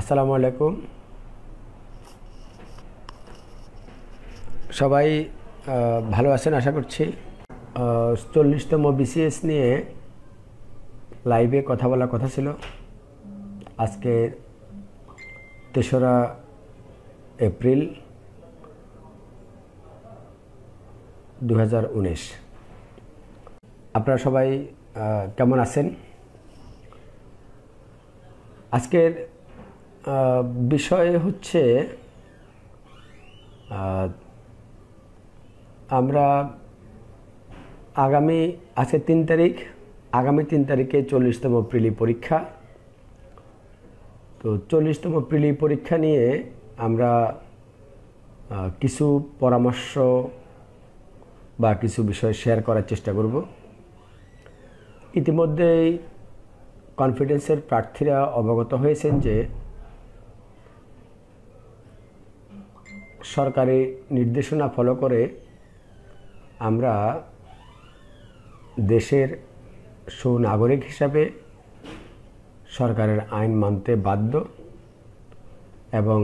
আসসালামু আলাইকুম। সবাই ভালো আছেন আশা করছি। চল্লিশতম বিসিএস নিয়ে লাইভে কথা বলার কথা ছিল। আজকে তেসরা এপ্রিল দু হাজার উনিশ। আপনারা সবাই কেমন আছেন? আজকের বিষয় হচ্ছে আমরা আগামী আছে তিন তারিখ, আগামী তিন তারিখে চল্লিশতম প্রিলি পরীক্ষা। তো চল্লিশতম প্রিলি পরীক্ষা নিয়ে আমরা কিছু পরামর্শ বা কিছু বিষয় শেয়ার করার চেষ্টা করব। ইতিমধ্যেই কনফিডেন্সের প্রার্থীরা অবগত হয়েছেন যে সরকারি নির্দেশনা ফলো করে আমরা দেশের সুনাগরিক হিসাবে সরকারের আইন মানতে বাধ্য এবং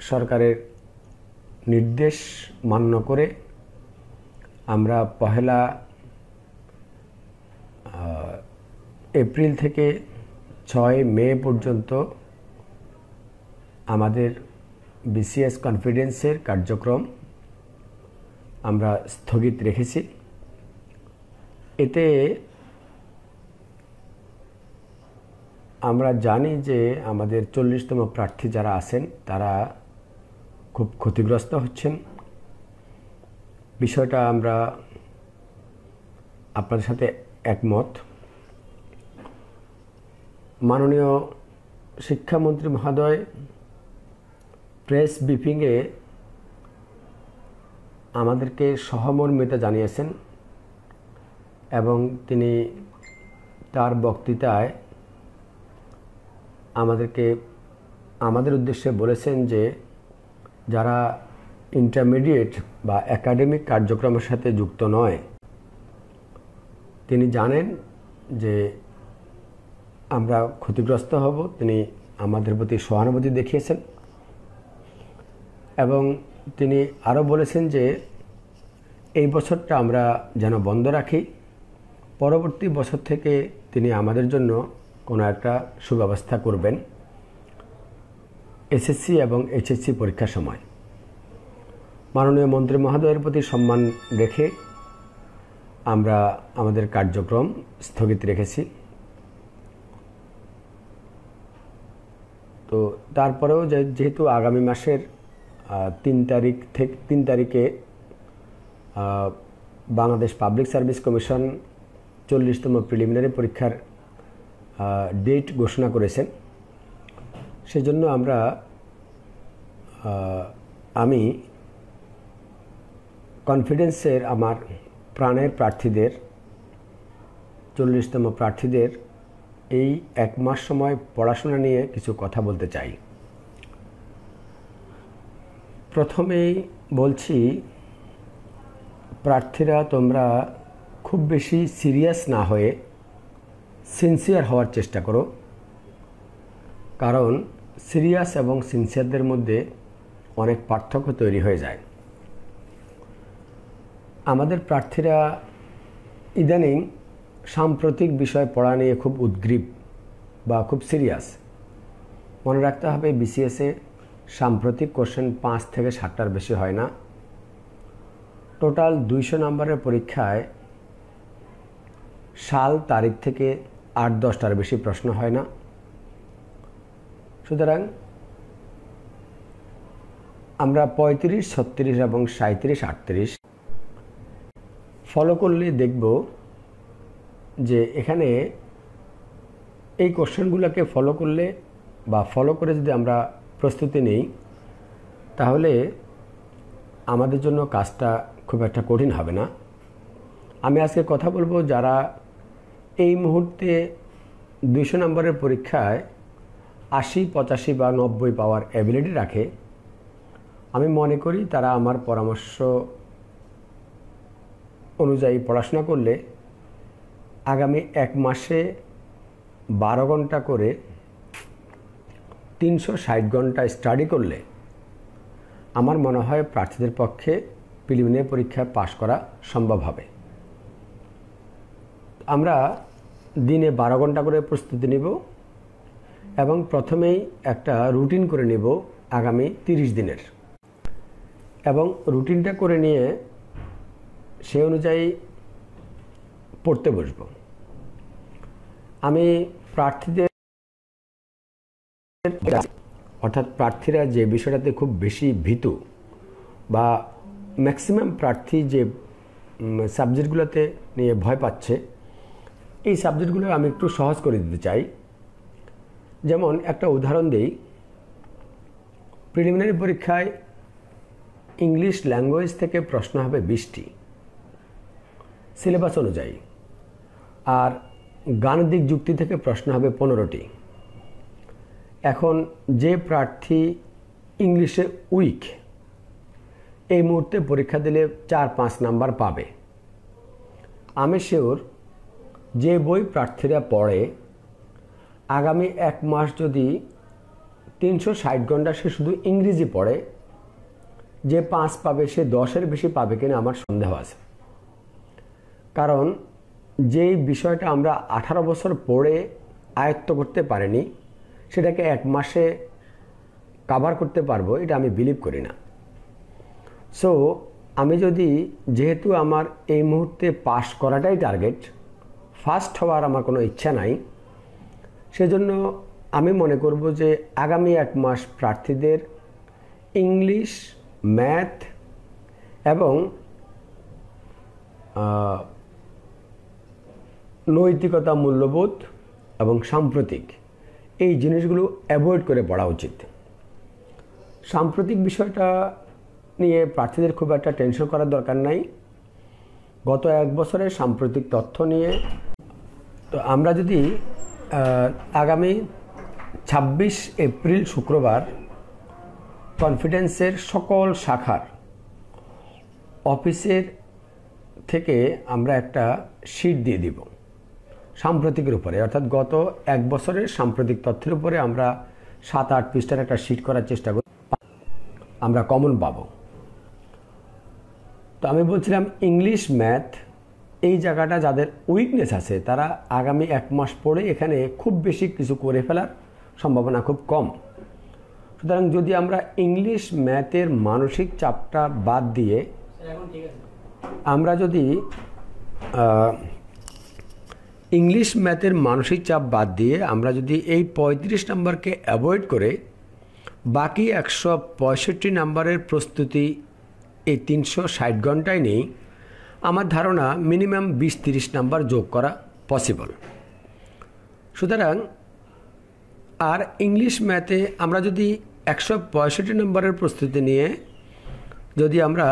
সরকারের নির্দেশ মান্য করে আমরা পহেলা এপ্রিল থেকে ছয় মে পর্যন্ত আমাদের বিসিএস কনফিডেন্সের কার্যক্রম আমরা স্থগিত রেখেছি। এতে আমরা জানি যে আমাদের চল্লিশতম প্রার্থী যারা আছেন, তারা খুব ক্ষতিগ্রস্ত হচ্ছেন। বিষয়টা আমরা আপনাদের সাথে একমত। মাননীয় শিক্ষামন্ত্রী মহোদয় প্রেস ব্রিফিংয়ে আমাদেরকে সহমর্মিতা জানিয়েছেন এবং তিনি তার বক্তৃতায় আমাদেরকে, আমাদের উদ্দেশ্যে বলেছেন যে যারা ইন্টারমিডিয়েট বা একাডেমিক কার্যক্রমের সাথে যুক্ত নয়, তিনি জানেন যে আমরা ক্ষতিগ্রস্ত হব। তিনি আমাদের প্রতি সহানুভূতি দেখিয়েছেন। এবং তিনি আরও বলেছেন যে এই বছরটা আমরা যেন বন্ধ রাখি। পরবর্তী বছর থেকে তিনি আমাদের জন্য কোনো একটা সুব্যবস্থা করবেন এসএসসি এবং এইচএসসি পরীক্ষার সময়। মাননীয় মন্ত্রী মহোদয়ের প্রতি সম্মান রেখে আমরা আমাদের কার্যক্রম স্থগিত রেখেছি। তো তারপরেও যেহেতু আগামী মাসের তিন তারিখ থেকে, তিন তারিখে বাংলাদেশ পাবলিক সার্ভিস কমিশন চল্লিশতম প্রিলিমিনারি পরীক্ষার ডেট ঘোষণা করেছেন। সেজন্য আমরা আমি কনফিডেন্সের আমার প্রাণের প্রার্থীদের, চল্লিশতম প্রার্থীদের এই এক মাস সময় পড়াশোনা নিয়ে কিছু কথা বলতে চাই। প্রথমেই বলছি, প্রার্থীরা তোমরা খুব বেশি সিরিয়াস না হয়ে সিনসিয়ার হওয়ার চেষ্টা করো। কারণ সিরিয়াস এবং সিনসিয়ারদের মধ্যে অনেক পার্থক্য তৈরি হয়ে যায়। আমাদের প্রার্থীরা ইদানিং সাম্প্রতিক বিষয় পড়া নিয়ে খুব উদ্গ্রীব বা খুব সিরিয়াস। মনে রাখতে হবে, বিসিএসে সাম্প্রতিক কোশ্চেন পাঁচ থেকে সাতটার বেশি হয় না। টোটাল দুইশো নম্বরের পরীক্ষায় সাল তারিখ থেকে আট দশটার বেশি প্রশ্ন হয় না। সুতরাং আমরা পঁয়ত্রিশ, ছত্রিশ এবং সাঁত্রিশ আটত্রিশ ফলো করলে দেখব যে এখানে এই কোশ্চেনগুলোকে ফলো করলে বা ফলো করে যদি আমরা প্রস্তুতি নেই, তাহলে আমাদের জন্য কাজটা খুব একটা কঠিন হবে না। আমি আজকে কথা বলব যারা এই মুহূর্তে দুইশো নম্বরের পরীক্ষায় আশি, পঁচাশি বা নব্বই পাওয়ার অ্যাবিলিটি রাখে। আমি মনে করি তারা আমার পরামর্শ অনুযায়ী পড়াশোনা করলে আগামী এক মাসে বারো ঘণ্টা করে তিনশো ষাট ঘণ্টা স্টাডি করলে আমার মনে হয় প্রার্থীদের পক্ষে প্রিলিমিনারি পরীক্ষায় পাশ করা সম্ভব হবে। আমরা দিনে বারো ঘণ্টা করে প্রস্তুতি নেব এবং প্রথমেই একটা রুটিন করে নেব আগামী তিরিশ দিনের। এবং রুটিনটা করে নিয়ে সে অনুযায়ী পড়তে বসব। আমি প্রার্থীদের অর্থাৎ প্রার্থীরা যে বিষয়টাতে খুব বেশি ভীতু বা ম্যাক্সিমাম প্রার্থী যে সাবজেক্টগুলোতে নিয়ে ভয় পাচ্ছে, এই সাবজেক্টগুলো আমি একটু সহজ করে দিতে চাই। যেমন একটা উদাহরণ দিই প্রিলিমিনারি পরীক্ষায় ইংলিশ ল্যাঙ্গুয়েজ থেকে প্রশ্ন হবে বিশটি সিলেবাস অনুযায়ী, আর গাণিতিক যুক্তি থেকে প্রশ্ন হবে পনেরোটি। এখন যে প্রার্থী ইংলিশে উইক এই মুহূর্তে পরীক্ষা দিলে চার পাঁচ নাম্বার পাবে। আমি শিওর যে বই প্রার্থীরা পড়ে, আগামী এক মাস যদি তিনশো ষাট ঘণ্টা সে শুধু ইংরেজি পড়ে, যে পাঁচ পাবে সে দশের বেশি পাবে কিনা আমার সন্দেহ আছে। কারণ যেই বিষয়টা আমরা আঠারো বছর পড়ে আয়ত্ত করতে পারিনি সেটাকে এক মাসে কাভার করতে পারব, এটা আমি বিলিভ করি না। সো আমি যদি যেহেতু আমার এই মুহূর্তে পাশ করাটাই টার্গেট ফার্স্ট হওয়ার আমার কোনো ইচ্ছা নাই, সেজন্য আমি মনে করব যে আগামী এক মাস প্রার্থীদের ইংলিশ ম্যাথ এবং নৈতিকতা মূল্যবোধ এবং সাম্প্রতিক এই জিনিসগুলো অ্যাভয়েড করে পড়া উচিত। সাম্প্রতিক বিষয়টা নিয়ে প্রার্থীদের খুব একটা টেনশন করার দরকার নাই। গত এক বছরের সাম্প্রতিক তথ্য নিয়ে, তো আমরা যদি আগামী ছাব্বিশ এপ্রিল শুক্রবার কনফিডেন্সের সকল শাখার অফিসের থেকে আমরা একটা শিট দিয়ে দিব। সাম্প্রতিকের উপরে অর্থাৎ গত এক বছরের সাম্প্রতিক তথ্যের উপরে আমরা সাত আট পৃষ্ঠার একটা শিট করার চেষ্টা করি। আমরা কমন পাবো। তো আমি বলছিলাম ইংলিশ ম্যাথ এই জায়গাটা যাদের উইকনেস আছে তারা আগামী এক মাস পরে এখানে খুব বেশি কিছু করে ফেলার সম্ভাবনা খুব কম। সুতরাং যদি আমরা ইংলিশ ম্যাথের মানসিক চাপটা বাদ দিয়ে আমরা যদি ইংলিশ ম্যাথের মানসিক চাপ বাদ দিয়ে আমরা যদি এই পঁয়ত্রিশ নাম্বারকে অ্যাভয়েড করে বাকি একশো পঁয়ষট্টি নাম্বারের প্রস্তুতি এই তিনশো ষাট ঘন্টায় নেই, আমার ধারণা মিনিমাম বিশ তিরিশ নাম্বার যোগ করা পসিবল। সুতরাং আর ইংলিশ ম্যাথে আমরা যদি একশো পঁয়ষট্টি নম্বরের প্রস্তুতি নিয়ে যদি আমরা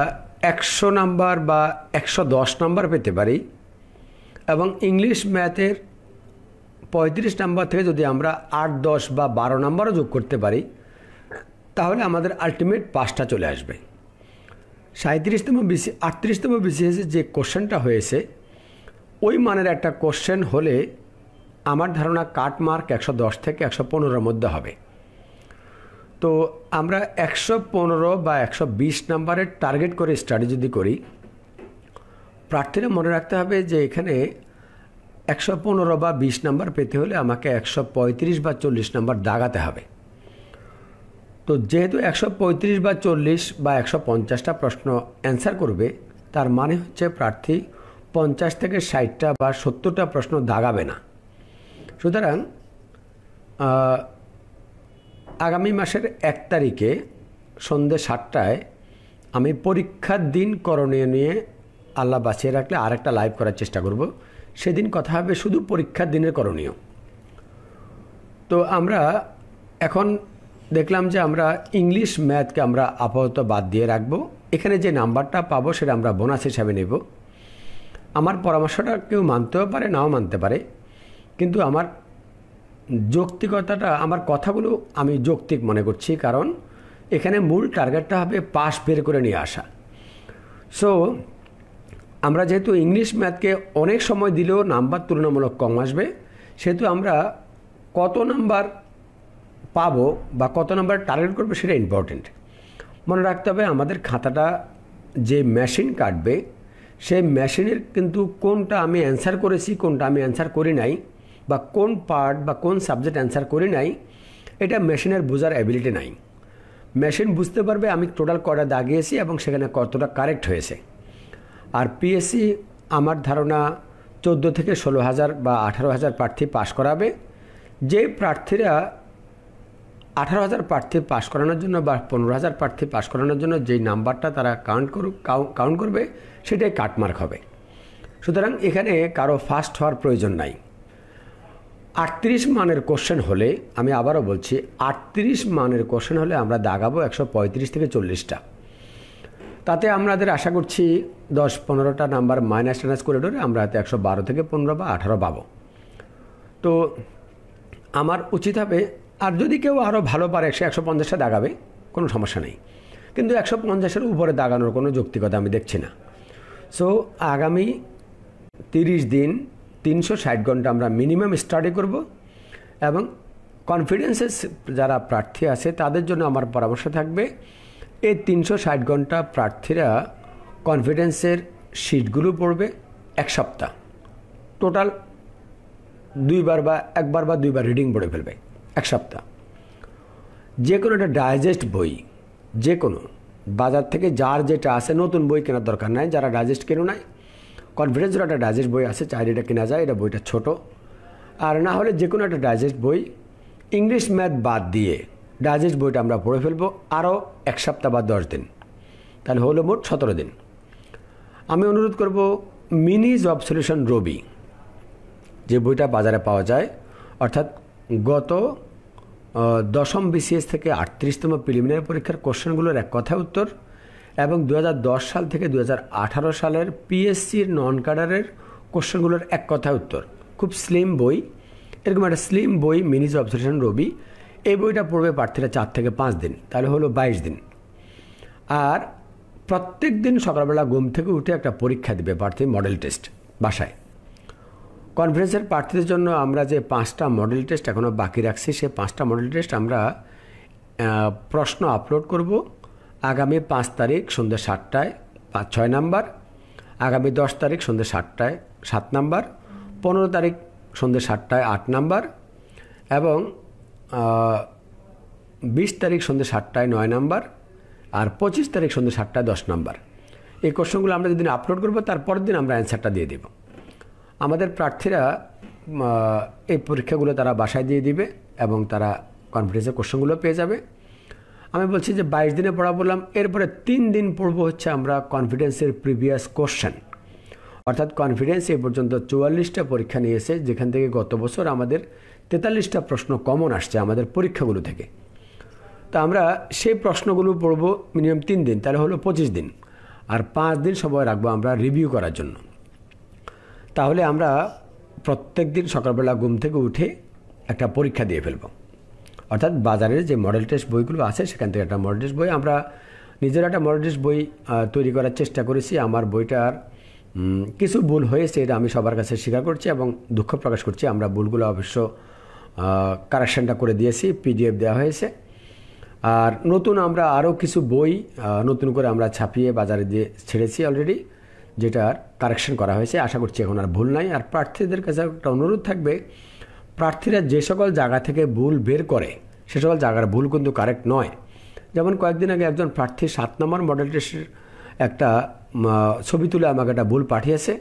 একশো নাম্বার বা একশো দশ নাম্বার পেতে পারি এবং ইংলিশ ম্যাথের পঁয়ত্রিশ নাম্বার থেকে যদি আমরা আট, দশ বা বারো নাম্বারও যোগ করতে পারি, তাহলে আমাদের আলটিমেট পাঁচটা চলে আসবে। সাঁত্রিশতম বিসি আটত্রিশতম বিসিএসে যে কোশ্চেনটা হয়েছে, ওই মানের একটা কোশ্চেন হলে আমার ধারণা কাট মার্ক একশো দশ থেকে একশো পনেরোর মধ্যে হবে। তো আমরা একশো পনেরো বা একশো বিশ নাম্বারের টার্গেট করে স্টাডি যদি করি প্রার্থীরা মনে রাখতে হবে যে এখানে একশো পনেরো বা বিশ নাম্বার পেতে হলে আমাকে একশো পঁয়ত্রিশ বা চল্লিশ নাম্বার দাগাতে হবে। তো যেহেতু একশো পঁয়ত্রিশ বা চল্লিশ বা একশো পঞ্চাশটা প্রশ্ন অ্যান্সার করবে, তার মানে হচ্ছে প্রার্থী পঞ্চাশ থেকে ষাটটা বা সত্তরটা প্রশ্ন দাগাবে না। সুতরাং আগামী মাসের এক তারিখে সন্ধ্যে সাতটায় আমি পরীক্ষার দিন করণীয় নিয়ে আল্লাহ বাঁচিয়ে রাখলে আরেকটা লাইভ করার চেষ্টা করব। সেদিন কথা হবে শুধু পরীক্ষার দিনের করণীয়। তো আমরা এখন দেখলাম যে আমরা ইংলিশ ম্যাথকে আমরা আপাতত বাদ দিয়ে রাখব। এখানে যে নাম্বারটা পাবো সেটা আমরা বোনাস হিসাবে নেব। আমার পরামর্শটা কেউ মানতেও পারে, নাও মানতে পারে। কিন্তু আমার যৌক্তিকতাটা, আমার কথাগুলো আমি যৌক্তিক মনে করছি কারণ এখানে মূল টার্গেটটা হবে পাশ বের করে নিয়ে আসা। সো আমরা যেহেতু ইংলিশ ম্যাথকে অনেক সময় দিলেও নাম্বার তুলনামূলক কম আসবে, সেহেতু আমরা কত নাম্বার পাবো বা কত নাম্বার টার্গেট করব সেটা ইম্পর্টেন্ট। মনে রাখতে হবে আমাদের খাতাটা যে মেশিন কাটবে, সেই মেশিনের কিন্তু কোনটা আমি অ্যান্সার করেছি, কোনটা আমি অ্যান্সার করি নাই, বা কোন পার্ট বা কোন সাবজেক্ট অ্যান্সার করি নাই, এটা মেশিনের বোঝার অ্যাবিলিটি নাই। মেশিন বুঝতে পারবে আমি টোটাল কটা দাগিয়েছি এবং সেখানে কতটা কারেক্ট হয়েছে। আর পিএসসি আমার ধারণা চোদ্দ থেকে ষোলো হাজার বা আঠারো হাজার প্রার্থী পাশ করাবে। যে প্রার্থীরা আঠারো হাজার প্রার্থী পাশ করানোর জন্য বা পনেরো হাজার প্রার্থী পাশ করানোর জন্য যেই নাম্বারটা তারা কাউন্ট করুক কাউন্ট করবে, সেটাই কাটমার্ক হবে। সুতরাং এখানে কারও ফার্স্ট হওয়ার প্রয়োজন নাই। আটত্রিশ মানের কোশ্চেন হলে, আমি আবারও বলছি, আটত্রিশ মানের কোশ্চেন হলে আমরা দাগাবো একশো পঁয়ত্রিশ থেকে চল্লিশটা। তাতে আমাদের আশা করছি দশ পনেরোটা নাম্বার মাইনাস টাইনাস করিডোরে আমরা হয়তো একশো বারো থেকে পনেরো বা আঠারো পাবো। তো আমার উচিত হবে, আর যদি কেউ আরও ভালো পারে একশো একশো পঞ্চাশটা দাগাবে, কোনো সমস্যা নেই। কিন্তু একশো পঞ্চাশের উপরে দাগানোর কোনো যৌক্তিকতা আমি দেখছি না। সো আগামী তিরিশ দিন তিনশো ষাট ঘণ্টা আমরা মিনিমাম স্টাডি করব এবং কনফিডেন্সের যারা প্রার্থী আছে, তাদের জন্য আমার পরামর্শ থাকবে এই তিনশো ষাট ঘণ্টা প্রার্থীরা কনফিডেন্সের সিটগুলো পড়বে এক সপ্তাহ। টোটাল দুইবার বা একবার বা দুইবার রিডিং পড়ে ফেলবে এক সপ্তাহ। যে কোনো একটা ডাইজেস্ট বই যে কোনো বাজার থেকে যার যেটা আছে, নতুন বই কেনার দরকার নাই, যারা ডাইজেস্ট কেনো নাই, কনফিডেন্সের একটা ডাইজেস্ট বই আছে চাইলে এটা কেনা যায়, এটা বইটা ছোট। আর না হলে যে কোনো একটা ডাইজেস্ট বই, ইংলিশ ম্যাথ বাদ দিয়ে ডাইজেস্ট বইটা আমরা পড়ে ফেলব আরও এক সপ্তাহ বা দশ দিন। তাহলে হলো মোট সতেরো দিন। আমি অনুরোধ করব মিনি জব সলিউশন রবি, যে বইটা বাজারে পাওয়া যায়, অর্থাৎ গত দশম বিসিএস থেকে আটত্রিশতম প্রিলিমিনারি পরীক্ষার কোশ্চেনগুলোর এক কথা উত্তর এবং দু হাজার দশ সাল থেকে দু হাজার আঠারো সালের পিএসসির নন কাডারের কোশ্চেনগুলোর এক কথা উত্তর। খুব স্লিম বই, এরকম একটা স্লিম বই মিনিজ অবজারভেশন রবি এই বইটা পড়বে প্রার্থীরা চার থেকে পাঁচ দিন, তাহলে হলো বাইশ দিন। আর প্রত্যেক দিন সকালবেলা ঘুম থেকে উঠে একটা পরীক্ষা দেবে প্রার্থী মডেল টেস্ট বাসায়। কনফারেন্সের প্রার্থীদের জন্য আমরা যে পাঁচটা মডেল টেস্ট এখনও বাকি রাখছি, সে পাঁচটা মডেল টেস্ট আমরা প্রশ্ন আপলোড করব। আগামী পাঁচ তারিখ সন্ধ্যে সাতটায়, পাঁচ, ছয় নাম্বার। আগামী দশ তারিখ সন্ধ্যে সাতটায়, সাত নাম্বার। পনেরো তারিখ সন্ধ্যে সাতটায়, আট নাম্বার। এবং বিশ তারিখ সন্ধ্যে সাতটায় নয় নাম্বার আর পঁচিশ তারিখ সন্ধ্যে সাতটায় দশ নাম্বার। এই কোশ্চেনগুলো আমরা যেদিন আপলোড করব তারপরের দিন আমরা অ্যান্সারটা দিয়ে দেব। আমাদের প্রার্থীরা এই পরীক্ষাগুলো তারা বাসায় দিয়ে দিবে এবং তারা কনফিডেন্সের কোশ্চেনগুলো পেয়ে যাবে। আমি বলছি যে বাইশ দিনে পড়া বললাম, এরপরে তিন দিন পড়ব হচ্ছে আমরা কনফিডেন্সের প্রিভিয়াস কোশ্চেন অর্থাৎ কনফিডেন্স এ পর্যন্ত চুয়াল্লিশটা পরীক্ষা নিয়েছে, যেখান থেকে গত বছর আমাদের তেতাল্লিশটা প্রশ্ন কমন আসছে আমাদের পরীক্ষাগুলো থেকে। তা আমরা সেই প্রশ্নগুলো পড়ব মিনিমাম তিন দিন, তাহলে হলো পঁচিশ দিন। আর পাঁচ দিন সময় রাখব আমরা রিভিউ করার জন্য। তাহলে আমরা প্রত্যেক দিন সকালবেলা ঘুম থেকে উঠে একটা পরীক্ষা দিয়ে ফেলব। অর্থাৎ বাজারের যে মডেল টেস্ট বইগুলো আছে, সেখান থেকে একটা মডেল টেস্ট বই আমরা নিজের একটা মডেল টেস্ট বই তৈরি করার চেষ্টা করেছি। আমার বইটার কিছু ভুল হয়েছে এটা আমি সবার কাছে স্বীকার করছি এবং দুঃখ প্রকাশ করছি। আমরা ভুলগুলো অবশ্য কারেকশানটা করে দিয়েছি পিডিএফ দেওয়া হয়েছে। আর নতুন আমরা আরও কিছু বই নতুন করে আমরা ছাপিয়ে বাজারে দিয়ে ছেড়েছি অলরেডি যেটার কারেকশন করা হয়েছে। আশা করছি এখন আর ভুল নাই। আর প্রার্থীদের কাছে একটা অনুরোধ থাকবে, প্রার্থীরা যে সকল জায়গা থেকে ভুল বের করে, সে সকল জায়গার ভুল কিন্তু কারেক্ট নয়। যেমন কয়েকদিন আগে একজন প্রার্থী সাত নম্বর মডেল টেস্টের একটা ছবি তুলে আমাকে একটা ভুল পাঠিয়েছে।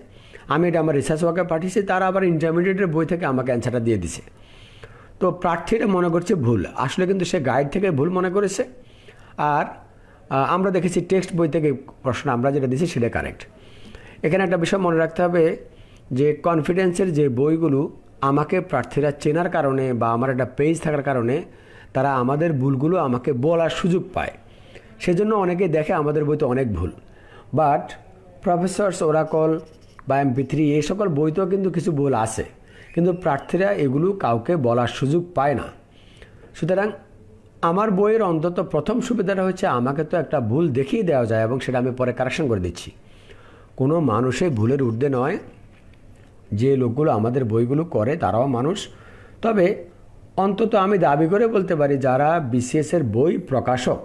আমি এটা আমার রিসার্চ ওয়ার্কে পাঠিয়েছি, তারা আবার ইন্টারমিডিয়েটের বই থেকে আমাকে অ্যান্সারটা দিয়ে দিছে। তো প্রার্থীরা মনে করছে ভুল। আসলে কিন্তু সে গাইড থেকে ভুল মনে করেছে। আর আমরা দেখেছি টেক্সট বই থেকে প্রশ্ন আমরা যেটা দিছি সেটা কারেক্ট এখানে একটা বিষয় মনে রাখতে হবে যে কনফিডেন্সের যে বইগুলো আমাকে প্রার্থীরা চেনার কারণে বা আমার একটা পেজ থাকার কারণে তারা আমাদের ভুলগুলো আমাকে বলার সুযোগ পায়। সেজন্য অনেকে দেখে আমাদের বইতে অনেক ভুল। বাট প্রফেসরস ওরাকল বা এমপি থ্রি এই সকল বইতেও কিন্তু কিছু ভুল আছে। কিন্তু প্রার্থীরা এগুলো কাউকে বলার সুযোগ পায় না। সুতরাং আমার বইয়ের অন্তত প্রথম সুবিধাটা হচ্ছে আমাকে তো একটা ভুল দেখিয়ে দেওয়া যায় এবং সেটা আমি পরে কারেকশন করে দিচ্ছি। কোনো মানুষের ভুলের ঊর্ধ্বে নয়। যে লোকগুলো আমাদের বইগুলো করে তারাও মানুষ। তবে অন্তত আমি দাবি করে বলতে পারি, যারা বিসিএসের বই প্রকাশক,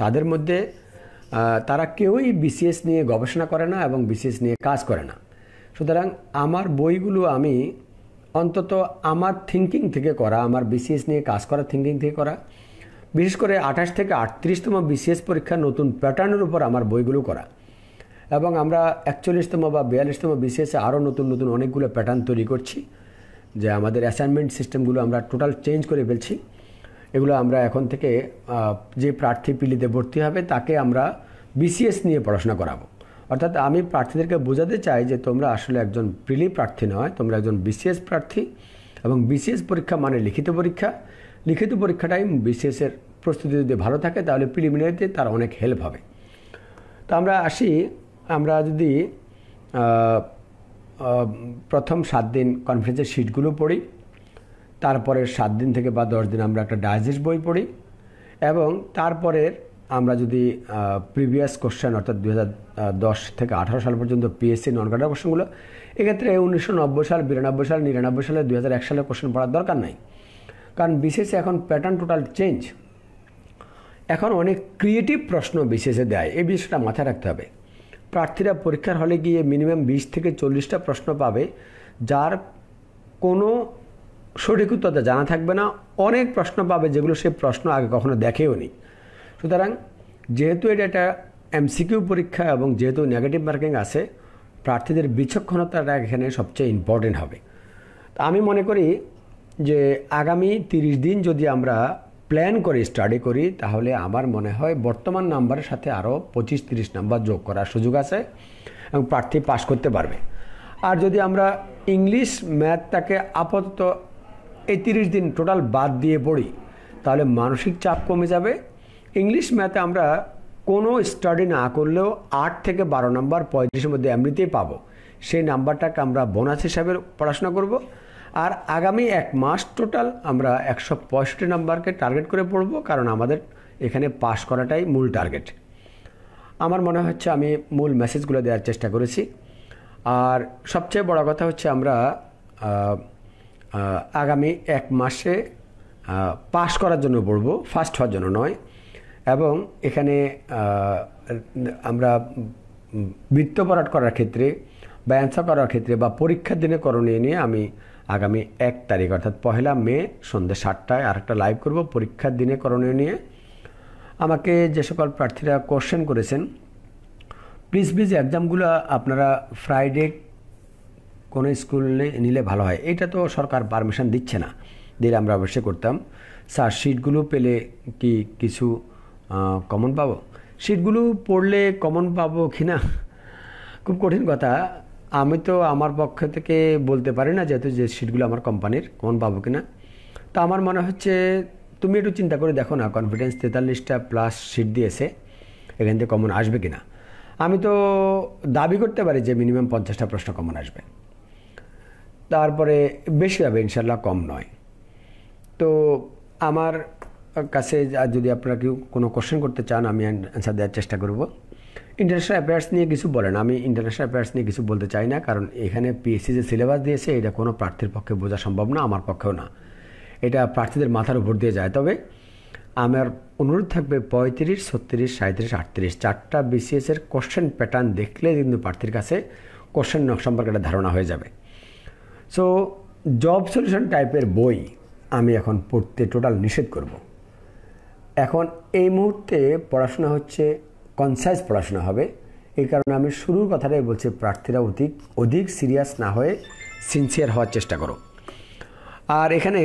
তাদের মধ্যে তারা কেউই বিসিএস নিয়ে গবেষণা করে না এবং বিসিএস নিয়ে কাজ করে না। সুতরাং আমার বইগুলো আমি অন্তত আমার থিঙ্কিং থেকে করা, আমার বিসিএস নিয়ে কাজ করা থিঙ্কিং থেকে করা। বিশেষ করে আঠাশ থেকে আটত্রিশতম বিসিএস পরীক্ষার নতুন প্যাটার্নের উপর আমার বইগুলো করা। এবং আমরা একচল্লিশতম বা বিয়াল্লিশতম বিসিএসে আরও নতুন নতুন অনেকগুলো প্যাটার্ন তৈরি করছি, যে আমাদের অ্যাসাইনমেন্ট সিস্টেমগুলো আমরা টোটাল চেঞ্জ করে ফেলছি। এগুলো আমরা এখন থেকে যে প্রার্থী পিলিতে ভর্তি হবে, তাকে আমরা বিসিএস নিয়ে পড়াশোনা করাবো। অর্থাৎ আমি প্রার্থীদেরকে বোঝাতে চাই যে তোমরা আসলে একজন প্রিলি প্রার্থী নয়, তোমরা একজন বিসিএস প্রার্থী এবং বিসিএস পরীক্ষা মানে লিখিত পরীক্ষা। লিখিত পরীক্ষাটাই বিসিএসের প্রস্তুতি যদি ভালো থাকে, তাহলে প্রিলিমিনারিতে তার অনেক হেল্প হবে। তো আমরা আসি, আমরা যদি প্রথম সাত দিন কনফারেন্সের সিটগুলো পড়ি তারপরে সাত দিন থেকে বা দশ দিন আমরা একটা ডাইজেস্ট বই পড়ি এবং তারপরের আমরা যদি প্রিভিয়াস কোশ্চেন অর্থাৎ দু হাজার দশ থেকে আঠারো সাল পর্যন্ত পিএসসি নন কাটার কোশ্চেনগুলো এক্ষেত্রে উনিশশো নব্বই সাল, বিরানব্বই সাল, নিরানব্বই সালে দু এক সালে কোশ্চেন পড়ার দরকার নাই। কারণ বিশেষে এখন প্যাটার্ন টোটাল চেঞ্জ এখন অনেক ক্রিয়েটিভ প্রশ্ন বিশেষে দেয়। এই বিষয়টা মাথায় রাখতে হবে। প্রার্থীরা পরীক্ষার হলে গিয়ে মিনিমাম বিশ থেকে চল্লিশটা প্রশ্ন পাবে, যার কোনো সঠিক উত্তরটা জানা থাকবে না। অনেক প্রশ্ন পাবে যেগুলো সে প্রশ্ন আগে কখনো দেখেও নি। সুতরাং যেহেতু এটা একটা এমসিকিউ পরীক্ষা এবং যেহেতু নেগেটিভ মার্কিং আছে, প্রার্থীদের বিচক্ষণতাটা এখানে সবচেয়ে ইম্পর্টেন্ট হবে। আমি মনে করি যে আগামী তিরিশ দিন যদি আমরা প্ল্যান করে স্টাডি করি, তাহলে আমার মনে হয় বর্তমান নাম্বারের সাথে আরও পঁচিশ তিরিশ নাম্বার যোগ করার সুযোগ আছে এবং প্রার্থী পাশ করতে পারবে। আর যদি আমরা ইংলিশ ম্যাথটাকে আপাতত এই তিরিশ দিন টোটাল বাদ দিয়ে পড়ি, তাহলে মানসিক চাপ কমে যাবে। ইংলিশ ম্যাথে আমরা কোনো স্টাডি না করলেও আট থেকে বারো নাম্বার পঁয়ত্রিশের মধ্যে এমনিতেই পাবো। সেই নাম্বারটাকে আমরা বোনাস হিসাবে পড়াশোনা করব। আর আগামী এক মাস টোটাল আমরা একশো পঁয়ষট্টি নাম্বারকে টার্গেট করে পড়ব, কারণ আমাদের এখানে পাস করাটাই মূল টার্গেট আমার মনে হচ্ছে আমি মূল মেসেজগুলো দেওয়ার চেষ্টা করেছি। আর সবচেয়ে বড় কথা হচ্ছে আমরা আগামী এক মাসে পাশ করার জন্য পড়ব ফার্স্ট হওয়ার জন্য নয়। এবং এখানে আমরা বৃত্তপরাট করার ক্ষেত্রে বা অ্যান্সার করার ক্ষেত্রে বা পরীক্ষার দিনে করণীয় নিয়ে আমি আগামী এক তারিখ, অর্থাৎ পহেলা মে সন্ধ্যে সাতটায় আর একটা লাইভ করব পরীক্ষার দিনে করণীয় নিয়ে। আমাকে যে সকল প্রার্থীরা কোশ্চেন করেছেন প্লিজ প্লিজ এক্সামগুলো আপনারা ফ্রাইডে কোনো স্কুলে নিলে ভালো হয়। এটা তো সরকার পারমিশন দিচ্ছে না দিলে আমরা অবশ্যই করতাম। স্যার শিটগুলো পেলে কি কিছু কমন পাবো। সিটগুলো পড়লে কমন পাবো কি না খুব কঠিন কথা। আমি তো আমার পক্ষ থেকে বলতে পারি না যেহেতু যে সিটগুলো আমার কোম্পানির কমন পাবো কি না তো আমার মনে হচ্ছে তুমি একটু চিন্তা করে দেখো না কনফিডেন্স তেতাল্লিশটা প্লাস সিট দিয়েছে, এখান থেকে কমন আসবে কি না আমি তো দাবি করতে পারি যে মিনিমাম পঞ্চাশটা প্রশ্ন কমন আসবে। তারপরে বেশি হবে ইনশাল্লাহ কম নয়। তো আমার কাছে যদি আপনারা কেউ কোনো কোশ্চেন করতে চান, আমি অ্যান্সার দেওয়ার চেষ্টা করব। ইন্টারন্যাশনাল অ্যাফেয়ার্স নিয়ে কিছু বলেন। আমি ইন্টারন্যাশনাল অ্যাফেয়ার্স নিয়ে কিছু বলতে চাই না, কারণ এখানে পিএসসি যে সিলেবাস দিয়েছে, এটা কোনো প্রার্থীর পক্ষে বোঝা সম্ভব না, আমার পক্ষেও না। এটা প্রার্থীদের মাথার উপর দিয়ে যায়। তবে আমার অনুরোধ থাকবে পঁয়ত্রিশ, ছত্রিশ সাঁত্রিশ আটত্রিশ, চারটা বিসিএসের কোশ্চেন প্যাটার্ন দেখলে কিন্তু প্রার্থীর কাছে কোশ্চেন সম্পর্কে একটা ধারণা হয়ে যাবে। সো জব সলিউশন টাইপের বই আমি এখন পড়তে টোটাল নিষেধ করব। এখন এই মুহূর্তে পড়াশোনা হচ্ছে কনসাইজ পড়াশোনা হবে। এই কারণে আমি শুরুর কথাটাই বলছি, প্রার্থীরা অধিক অধিক সিরিয়াস না হয়ে সিনসিয়ার হওয়ার চেষ্টা করো। আর এখানে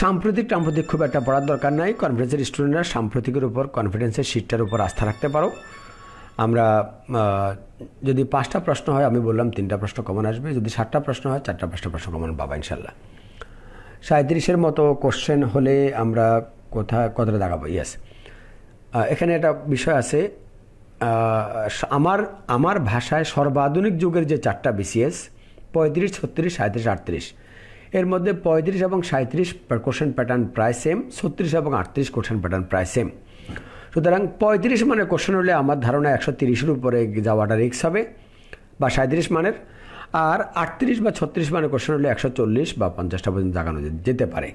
সাম্প্রতিক টাম্প্রতিক খুব একটা পড়ার দরকার নাই। কনফিডেন্সের স্টুডেন্টরা সাম্প্রতিকের উপর কনফিডেন্সের সিটটার উপর আস্থা রাখতে পারো। আমরা যদি পাঁচটা প্রশ্ন হয়, আমি বললাম তিনটা প্রশ্ন কমন আসবে। যদি সাতটা প্রশ্ন হয়, চারটা পাঁচটা প্রশ্ন কমন পাবা ইনশাল্লাহ। সাঁত্রিশের মতো কোশ্চেন হলে আমরা কোথায় কতটা দেখাবো? ইয়াস এখানে একটা বিষয় আছে। আমার আমার ভাষায় সর্বাধুনিক যুগের যে চারটা বিসিএস পঁয়ত্রিশ, ছত্রিশ সাঁত্রিশ আটত্রিশ। এর মধ্যে পঁয়ত্রিশ এবং সাঁত্রিশ কোশ্চেন প্যাটার্ন প্রায় সেম ছত্রিশ এবং আটত্রিশ কোশ্চেন প্যাটার্ন প্রায় সেম সুতরাং পঁয়ত্রিশ মানে কোশ্চেন হলে আমার ধারণা একশো তিরিশের উপরে যাওয়াটা রিক্স হবে, বা সাঁত্রিশ মানের। আর আটত্রিশ বা ছত্রিশ মানে কোশ্চেন হলে একশো চল্লিশ বা পঞ্চাশটা পর্যন্ত দাগানো যে- যেতে পারে।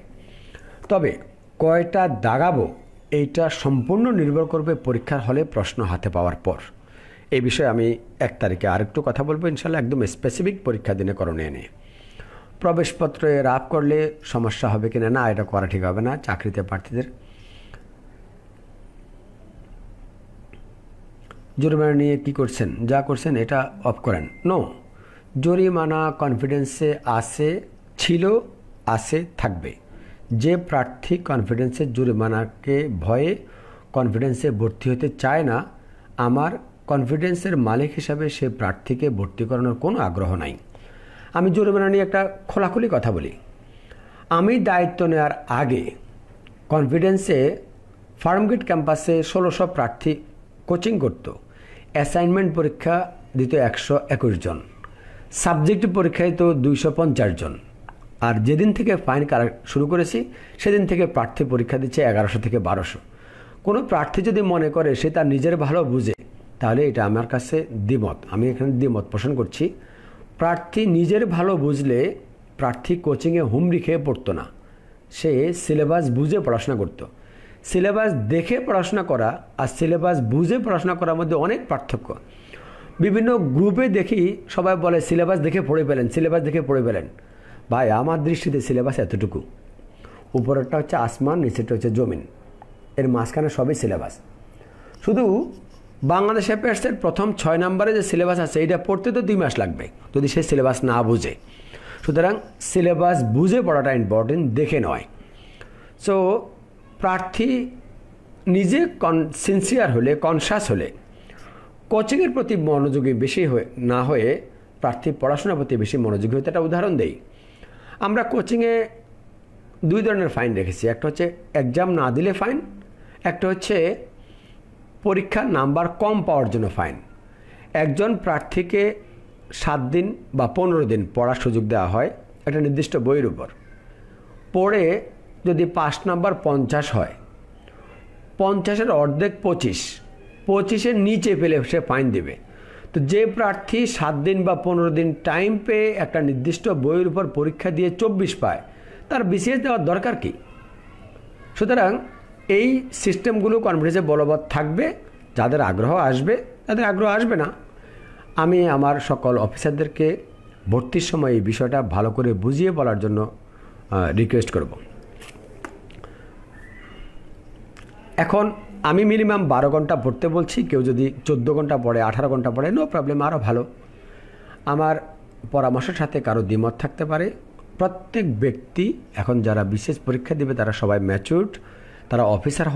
তবে কয়টা দাগাবো, এইটা সম্পূর্ণ নির্ভর করবে পরীক্ষার হলে প্রশ্ন হাতে পাওয়ার পর। এই বিষয়ে আমি এক তারিখে আরেকটু কথা বলব, ইনশাল্লাহ একদম স্পেসিফিক পরীক্ষা দিনে করণীয় নিয়ে। প্রবেশপত্রে রাপ করলে সমস্যা হবে কিনা, না, এটা করা ঠিক হবে না, চাকরিতে প্রার্থীদের। জরিমানা নিয়ে কি করছেন, যা করছেন, এটা অফ করেন। নো জরিমানা কনফিডেন্সে আছে, ছিল, আছে, থাকবে। যে প্রার্থী কনফিডেন্সের জরিমানাকে ভয়ে কনফিডেন্সে ভর্তি হতে চায় না, আমার কনফিডেন্সের মালিক হিসাবে সে প্রার্থীকে ভর্তি করানোর কোনো আগ্রহ নাই। আমি জরিমানা নিয়ে একটা খোলাখুলি কথা বলি। আমি দায়িত্ব নেওয়ার আগে কনফিডেন্সে ফার্মগেট ক্যাম্পাসে ষোলোশো প্রার্থী কোচিং করত। অ্যাসাইনমেন্ট পরীক্ষা দিত একশো একুশ জন। সাবজেক্ট পরীক্ষায় তো দুইশো পঞ্চাশ জন। আর যেদিন থেকে ফাইন কারা শুরু করেছি, সেদিন থেকে প্রার্থী পরীক্ষা দিচ্ছে এগারোশো থেকে বারোশো। কোনো প্রার্থী যদি মনে করে সে তার নিজের ভালো বুঝে, তাহলে এটা আমার কাছে দ্বিমত। আমি এখানে দ্বিমত পোষণ করছি। প্রার্থী নিজের ভালো বুঝলে প্রার্থী কোচিংয়ে হুমড়ি খেয়ে পড়তো না। সে সিলেবাস বুঝে পড়াশোনা করতো। সিলেবাস দেখে পড়াশোনা করা আর সিলেবাস বুঝে পড়াশোনা করার মধ্যে অনেক পার্থক্য। বিভিন্ন গ্রুপে দেখি সবাই বলে সিলেবাস দেখে পড়ে পেলেন সিলেবাস দেখে পড়ে পেলেন ভাই, আমার দৃষ্টিতে সিলেবাস এতটুকু। উপরেরটা হচ্ছে আসমান, নিচেরটা হচ্ছে জমিন। এর মাঝখানে সবই সিলেবাস শুধু বাংলাদেশ অ্যাফেয়ার্সের প্রথম ছয় নম্বরে যে সিলেবাস আছে এটা পড়তে তো দুই মাস লাগবে, যদি সে সিলেবাস না বুঝে। সুতরাং সিলেবাস বুঝে পড়াটা ইম্পর্টেন্ট দেখে নয়। সো প্রার্থী নিজে কন সিনসিয়ার হলে কনসাস হলে কোচিংয়ের প্রতি মনোযোগী বেশি হয়ে, না হয়ে প্রার্থী পড়াশোনার প্রতি বেশি মনোযোগী হতে একটা উদাহরণ দেই। আমরা কোচিংয়ে দুই ধরনের ফাইন রেখেছি। একটা হচ্ছে এক্সাম না দিলে ফাইন একটা হচ্ছে পরীক্ষার নাম্বার কম পাওয়ার জন্য ফাইন একজন প্রার্থীকে সাত দিন বা পনেরো দিন পড়ার সুযোগ দেওয়া হয় একটা নির্দিষ্ট বইয়ের উপর। পড়ে যদি পাঁচ নাম্বার পঞ্চাশ হয়, পঞ্চাশের অর্ধেক পঁচিশ, পঁচিশের নিচে পেলে সে ফাইন দেবে। তো যে প্রার্থী সাত দিন বা পনেরো দিন টাইম পেয়ে একটা নির্দিষ্ট বইয়ের উপর পরীক্ষা দিয়ে চব্বিশ পায়, তার বিসিএস দেওয়ার দরকার কি? সুতরাং এই সিস্টেমগুলো কনফিডেন্সে বলবৎ থাকবে, যাদের আগ্রহ আসবে, তাদের আগ্রহ আসবে না। আমি আমার সকল অফিসারদেরকে ভর্তির সময় এই বিষয়টা ভালো করে বুঝিয়ে বলার জন্য রিকোয়েস্ট করব। এখন আমি মিনিমাম বারো ঘণ্টা পড়তে বলছি, কেউ যদি চোদ্দ ঘণ্টা পড়ে, আঠারো ঘণ্টা পড়ে নো প্রবলেম আরও ভালো। আমার পরামর্শের সাথে কারও দ্বিমত থাকতে পারে। প্রত্যেক ব্যক্তি এখন যারা বিশেষ পরীক্ষা দেবে, তারা সবাই ম্যাচুরড তারা অফিসার